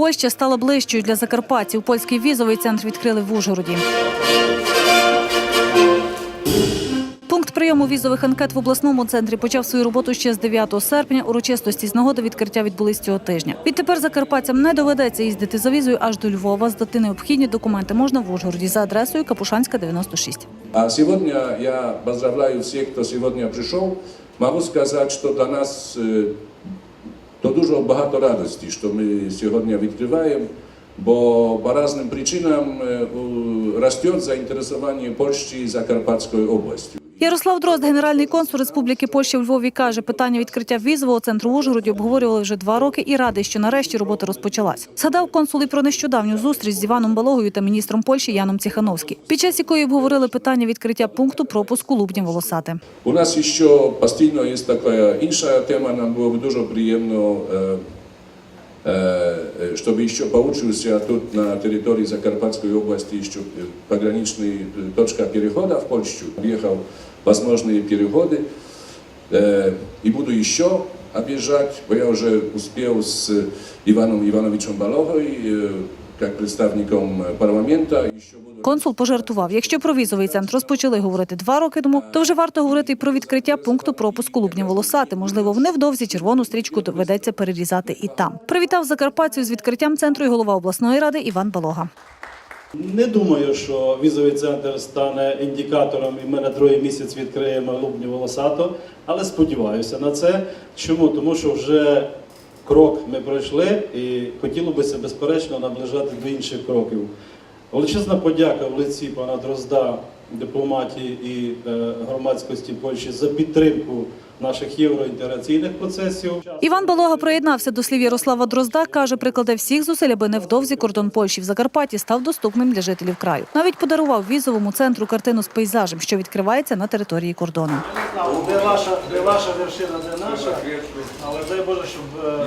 Польща стала ближчою для закарпатців. Польський візовий центр відкрили в Ужгороді. Пункт прийому візових анкет в обласному центрі почав свою роботу ще з 9 серпня. Урочистості з нагоди відкриття відбулись цього тижня. Відтепер закарпатцям не доведеться їздити за візою аж до Львова. Здати необхідні документи можна в Ужгороді за адресою Капушанська, 96. А сегодня я поздравляю всех, кто сегодня пришел. Могу сказать, что для нас е, то дуже багато радості, що ми сьогодні відкриваємо, бо по різним причинам е, росте заінтересування Польщі Закарпатською областю. Ярослав Дрозд, генеральний консул Республіки Польща у Львові, каже, питання відкриття візового центру в Ужгороді обговорювали вже два роки і радий, що нарешті робота розпочалась. Згадав консул і про нещодавню зустріч з Іваном Балогою та міністром Польщі Яном Ціхановським, під час якої обговорили питання відкриття пункту пропуску Лубня Волосати. У нас ще постійно є така інша тема, нам було б дуже приємно, е, е, щоб ще поучився тут на території Закарпатської області, що погранична точка переходу в Польщу, об'їхав возможные переходы. Э, И буду еще объезжать, бо я уже успел с Иваном Ивановичем Балогой, э, как представником парламента. Еще буду... Консул пожартував, якщо про візовий центр розпочали говорити два роки тому, то вже варто говорити і про відкриття пункту пропуску Лубня Волосати. Можливо, невдовзі червону стрічку доведеться перерізати і там. Привітав закарпатців з відкриттям центру і голова обласної ради Іван Балога. Не думаю, що візовий центр стане індикатором, і ми на другий місяць відкриємо Лубні Волосато, але сподіваюся на це. Чому? Тому що вже крок ми пройшли і хотілося б безперечно наближати до інших кроків. Величезна подяка в лиці пана Дрозда, дипломатії і е, громадськості Польщі за підтримку наших євроінтеграційних процесів. Іван Балога приєднався до слів Ярослава Дрозда. каже, прикладе всіх зусиль, аби невдовзі кордон Польщі в Закарпатті став доступним для жителів краю. Навіть подарував візовому центру картину з пейзажем, що відкривається на території кордону. Де ваша, де ваша вершина, де наша, але дай Боже, щоб е,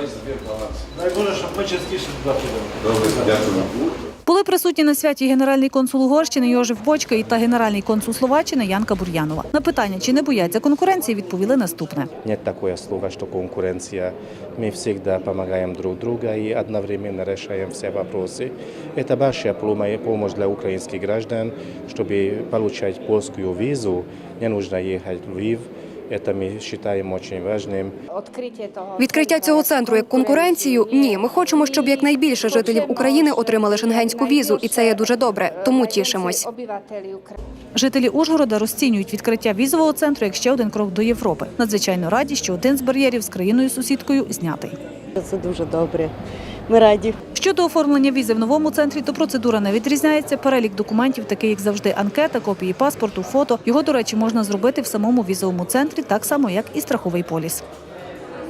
дай Боже, щоб ми частіше туди ходили. Були присутні на святі генеральний консул Угорщини Йожев Бочка і та генеральний консул Словаччини Янка Бур'янова. На питання, чи не бояться конкуренції, відповіли наступне. Нет такое слова, что конкуренция. Мы всегда помогаем друг другу и одновременно решаем все вопросы. Это большая помо- помощь для украинских граждан, чтобы получать польскую визу. Не нужно ехать в Львив. Это мы считаем очень важным. Відкриття цього центру як конкуренцію ні. Ми хочемо, щоб якнайбільше жителів України отримали шенгенську візу, і це є дуже добре. Тому тішимось. Жителі Ужгорода розцінюють відкриття візового центру як ще один крок до Європи. Надзвичайно раді, що один з бар'єрів з країною сусідкою знятий. Це дуже добре. Ми раді. Щодо оформлення візи в новому центрі, то процедура не відрізняється. Перелік документів, такий як завжди, анкета, копії паспорту, фото. Його, до речі, можна зробити в самому візовому центрі, так само як і страховий поліс.